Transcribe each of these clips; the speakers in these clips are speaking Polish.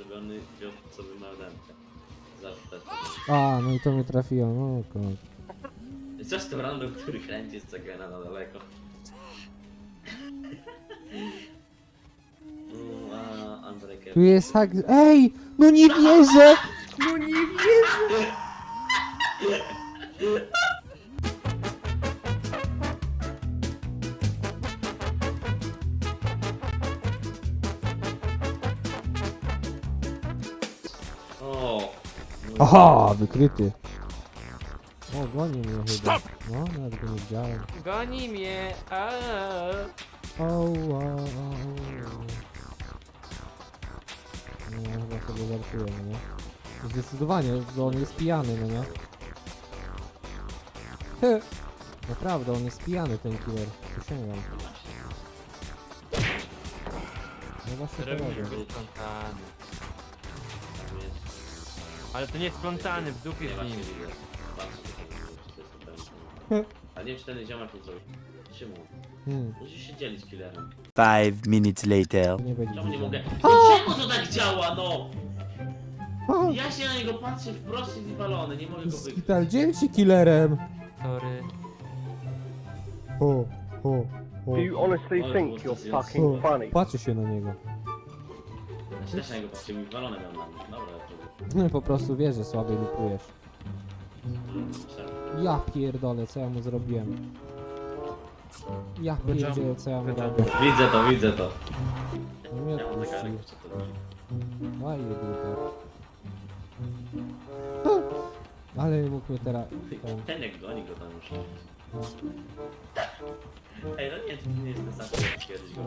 Zrobiony wziął sobie małdenkę. Zawsze. A, no i to mnie trafiło, no kurde. Co z tym random, który kręci z cegena na daleko? Mm, a Unbreakable. Tu jest hak... Ej! No nie wierzę! No nie wierzę! Aha, wykryty. O, goni mnie chyba. No, nawet go nie widziałem. Goni mnie, a O, o, o. Nie, chyba sobie żartuję, no nie? Zdecydowanie, że on jest pijany, no nie? He. Naprawdę, on jest pijany, ten killer. Przysięgam. No właśnie to robię. splątany. Tam jest. Ale to nie splątany, w dupie Nie, z właśnie nim. widzę. Patrzę, to jest. A nie wiem, czy ten ziomek to zrobił. Szymon, Hmm, musisz się dzielić z killerem. Five minutes later. nie będzie Czemu nie mogę? No czemu to tak działa, no? Ja się na niego patrzę wprost i wywalony, nie mogę go wygrać. Skital, dzielcie killerem! Sorry. O, o, o. Do you honestly think you're fucking funny? Patrzy się na niego. Ja się też na niego patrzę, mi wywalone miał na mnie. Dobra, to No po prostu wie, że słabiej lupujesz. myślałem. Ja pierdolę, co ja mu zrobiłem. Ja pierdzielę, co ja mu robię. Widzę to, widzę to. No mnie Ja mam zegarek, odpuścił. co to tak. Ale mógł mnie teraz... Ten jak goni go tam już. Ej, no nie, to nie jest ten sam, co kiedyś go.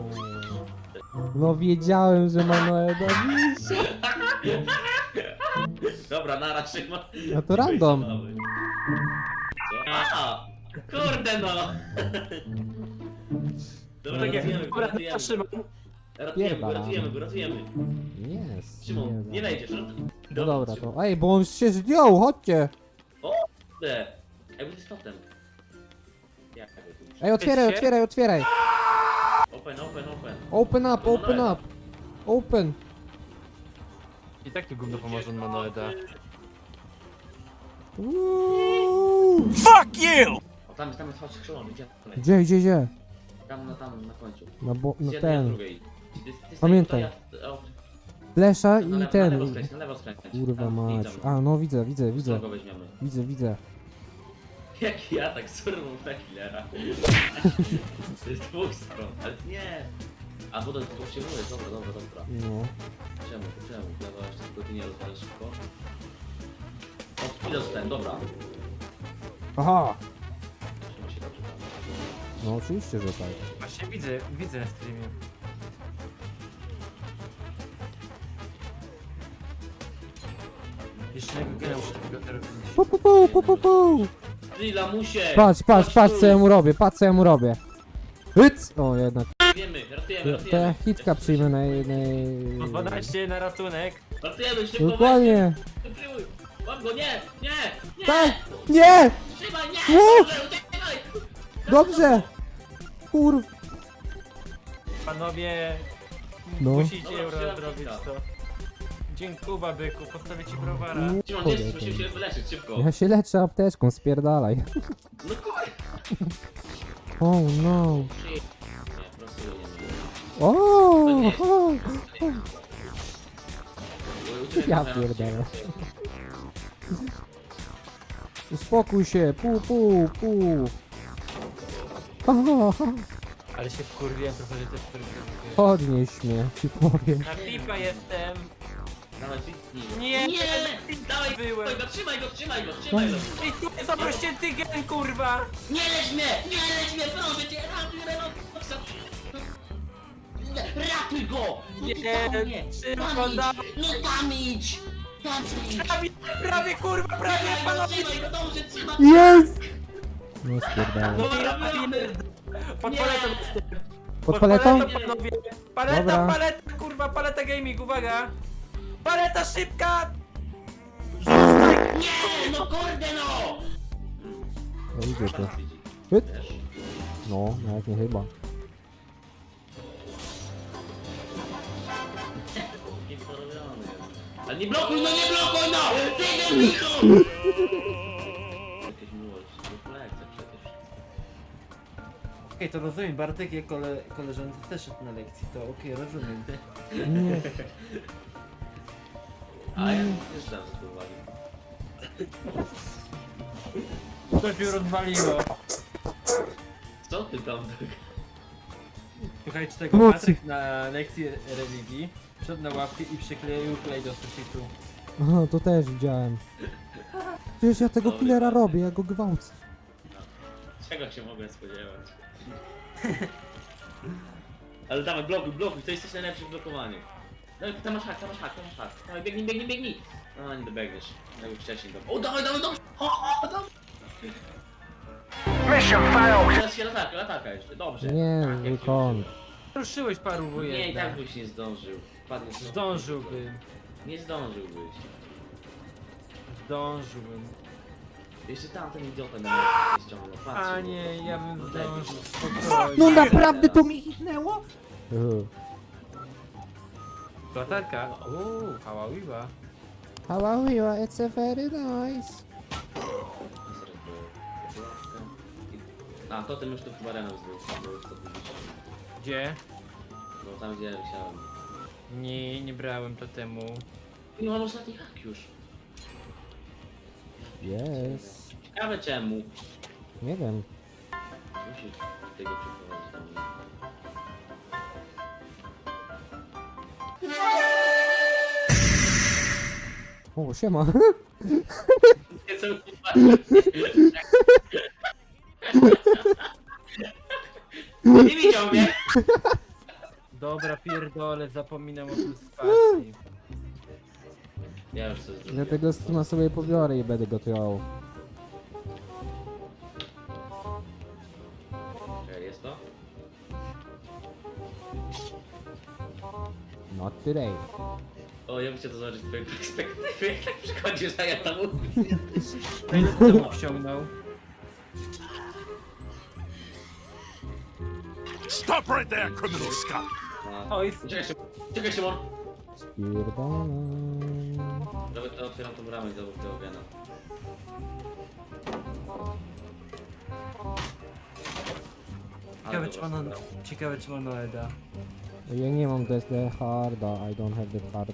No wiedziałem, że Manuel da Dobra, nara Szymon. No to random. Co? Aha! Kurde no! Dobra, Tak jak- ratujemy go, Dobra, ratujemy Szymon. go. Ratujemy go, Pierdala. ratujemy go, ratujemy. Jest. Szymon, nie wejdziesz. No dobra, to... Ej, bo on się zdjął, chodźcie! Kurde. Ej, bo to jest totem. To tu? Ej, otwieraj, otwieraj, otwieraj! Open, open, open. Open up, open up! Open! I tak tu gówno pomoże Manoeda. Uuu. O, tam jest, tam jest, chodź, gdzie? Gdzie, gdzie, gdzie? Tam, na tam, na końcu. No bo, Z no jednej, a ten. drugiej. Ty- ty- ty Pamiętaj. stoi tutaj, a- o, Flesza na i Na ten. lewo i- skręć, na lewo skręć. Kurwa Tam, mać. A, no widzę, widzę, widzę. Weźmiemy? Widzę, widzę. Jak ja tak surwą na killera. to jest dwóch stron, ale nie. A bo to to się mówi, dobra, dobra, dobra. No. Czemu, czemu? Jeszcze tylko ty nie rozwalisz szybko. O, ile ten, dobra. Aha! Trzyma się dobrze tam. No oczywiście, że tak. Właśnie widzę, widzę na streamie. Jeszcze nie gena muszę tego teraz. Pu, pu, pu, pu, pu, pu. Ty, lamusie! Patrz, patrz, patrz co ja mu robię, patrz co ja mu robię. Hyc! O, jednak. Ratujemy, ratujemy. ja hitka przyjmę na jednej... Po 12 na ratunek. Ratujemy, szybko Dokładnie. weź. Mam go, nie, nie, nie! Tak! Nie! Trzymaj, nie! Dobrze, uciekaj! Dobrze! Kurw... Panowie, No. musicie Dobra, euro to. Dziękuję, byku, postawię ci browara. Szymon, gdzie Kurde, jest? Musimy się wyleczyć, szybko. Ja się leczę apteczką, spierdalaj. No kurde! Oh no. Nie, po prostu nie O! Ja pierdolę. Uspokój się, pu, pu, pu. Ale się wkurwiłem trochę, że też wkurwiłem. Podnieś mnie, ci powiem. Na pipa jestem. Nie, Nie! Dawaj, byłem. Trzymaj go, trzymaj go, trzymaj go, trzymaj go! I tu jest zaprościęty gen, kurwa! Nie leć mnie! Nie leć mnie, proszę cię! Ratuj Renoxa! Ratuj go! No Nie, tam nie! Tam idź! dawaj. No tam idź! Tam idź! Prawie, prawie, kurwa, prawie, Trzymaj go, panowie! trzymaj go, dobrze, trzymaj! Jest! No spierdalaj. No ja pierd... Pod Nie. paletą jestem. Pod paletą? panowie. Paleta, Dobra. paleta, kurwa, paleta gaming, uwaga! Paleta szybka! Nie! No kurde no! No idzie to. Hyt. Wiesz? No, nawet nie chyba. Ale nie blokuj, no nie blokuj, no! Ty debilu! Jakieś miłość, to lekcja przecież. Okej, to rozumiem, Bartek jak kole, koleżance też szedł na lekcji, to okej, rozumiem. Nie. A ja nie znam uwagi. To się rozwaliło. Co ty tam tak? Słuchajcie tego, Mocy. Patryk na lekcji religii wszedł na ławkę i przykleił klej do sufitu. Aha, to też widziałem. Przecież ja tego killera robię, ja go gwałcę. Czego się mogłem spodziewać? Ale dawaj, blokuj, blokuj, to jesteś najlepszy w blokowaniu. No i tam masz hak, tam masz hak, tam masz hak. Dawaj, biegnij, biegnij, biegnij! No nie dobiegniesz. Już wcześniej do... O, dawaj, dawaj, dawaj! O, o, dawaj! Teraz się lataka, lataka jeszcze, dobrze. Nie, Tak, jak się używa. Ruszyłeś paru Nie, i wujek. tak byś nie zdążył. Padniesz na- Zdążyłbym. Nie zdążyłbyś. Zdążyłbym. Jeszcze tamten idiota mnie nie ściągnął. Patrz. A nie, ja bym No zdążył. Spokojnie. No naprawdę to mi hitnęło? Uuu. Latarka. Uuu, haławiła. Hawawiła, it's a very nice. A, to tym już tu chyba Renault zdjął, bo już to. Gdzie? Bo tam gdzie ja wisiałem. Nie, nie brałem to temu. No mam ostatni hak już. Yes. Ciekawe czemu. Nie wiem. Musisz tego przeprowadzić tam. O, siema. Nie widział mnie! Dobra, pierdolę, zapominam o tym spacji. Ja już coś zrobiłem. Dlatego streama sobie pobiorę i będę go trwał. Not today. O, ja bym chciał to zobaczyć z twojej perspektywy, jak tak przychodzisz, a ja tam mówię. To ile ty temu ściągnął? Stop right there, criminal scum! Oj, Czekaj, Szymon. Czekaj, Szymon. Spierdalam. Dobra, to otwieram tą bramę do do Gena. ciekawe czy ma na, ciekawe czy ma na Eda. Ja nie mam the harda, I don't have the card.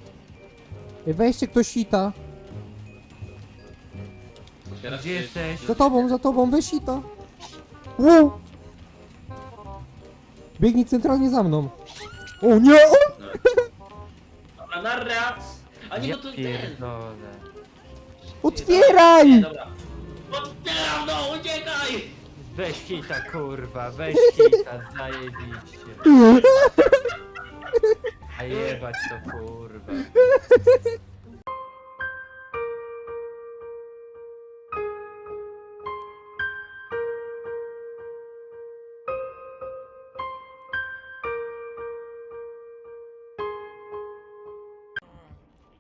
Ej, weźcie ktoś. Otwierasz Gdzie jesteś? Za tobą, za tobą, weź hita. Wow. Biegnij centralnie za mną. O nie! O! Dobra, narra! A nie, Ja to ten. pierdolę. Otwieraj! Dobra. Otwieram, no, uciekaj! Weź hita kurwa, weź hita, zajebiście. A jebać to kurwa.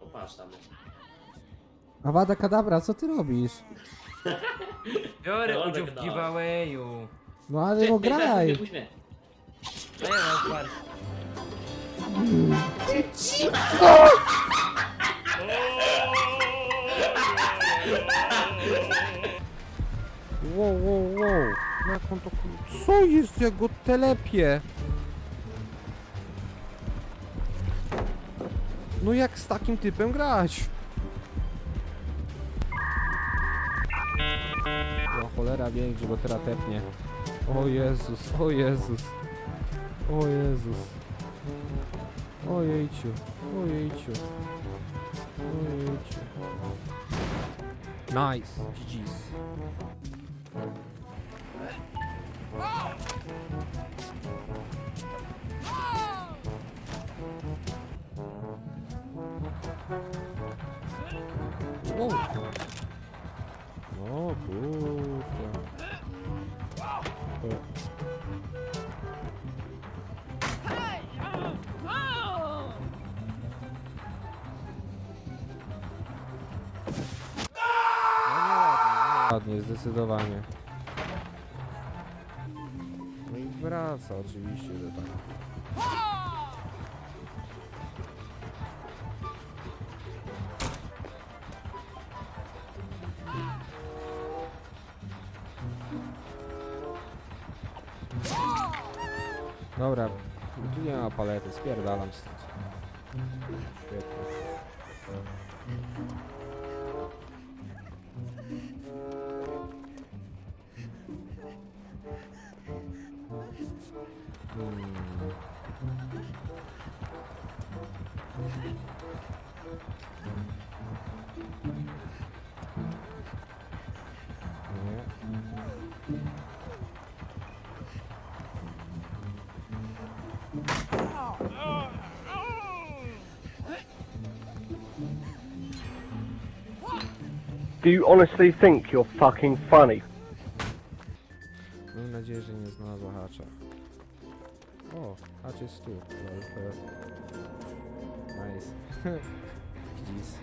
Popatrz tam. Awada kadabra, co ty robisz? Biorę Dobra, udział w giveawayu. No ale no graj! A ja mam otwarty. Wow, wow, wow. Jak on to... Co jest, jak go telepie? No jak z takim typem grać? O cholera wie, gdzie go teraz tepnie. O Jezus, o Jezus. O Jezus. Ojejciu, ojejciu. Ojejciu. Nice, GG's. Wow. O kurde. Dokładnie, zdecydowanie. No i wraca oczywiście do tak. Dobra, tu nie ma palety, spierdalam stąd. Do you honestly think you're fucking funny? Mam nadzieję, że nie znalazła hacza. O, hacz jest tu. Lol. Nice. Jeez.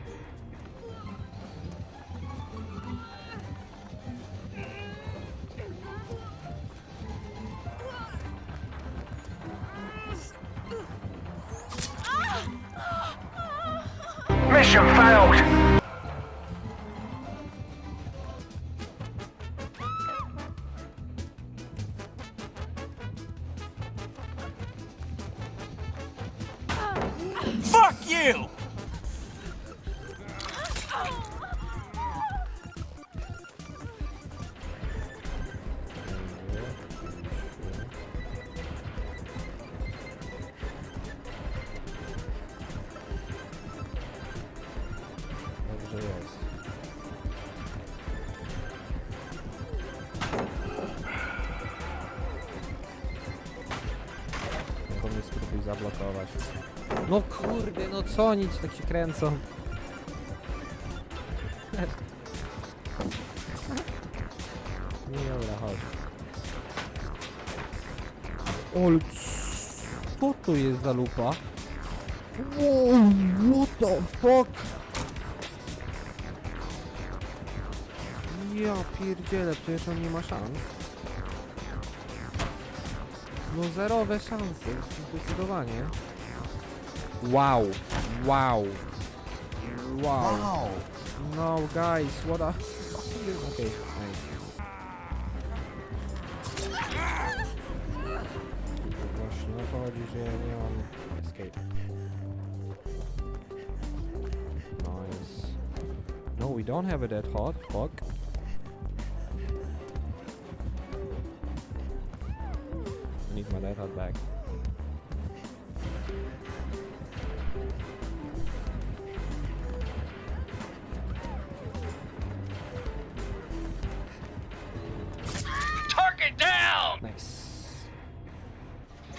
Mission failed! No kurde, no co oni ci tak się kręcą? Nie dobra, chodź. Ol, co to jest za lupa? Wow, what the fuck? Ja pierdzielę, przecież on nie ma szans. No zerowe szanse, zdecydowanie. Wow, wow, wow. No guys, what a... Okay, nice. Właśnie o to chodzi, że ja nie mam escape. Nice. No, we don't have a dead hot. Fuck. I need my dead hot back.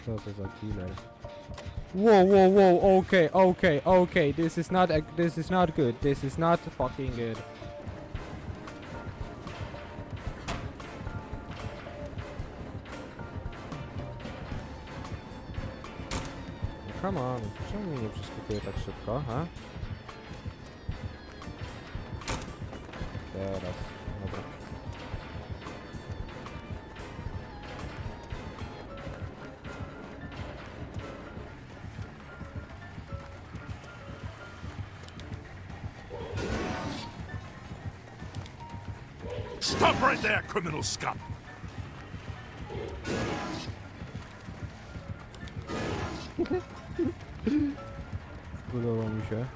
Co to za killer? Whoa, whoa, whoa, okay, okay, okay, this is not, this is not good, this is not fucking good. Come on, czemu mnie nie przeskakuje tak szybko, ha? Teraz, dobra. Right there, criminal scum! Podoba mi się.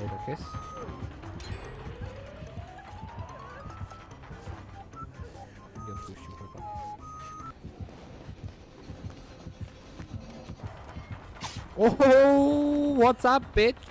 Wielkes. Nie odpuścił chyba. Oh, what's up, bitch?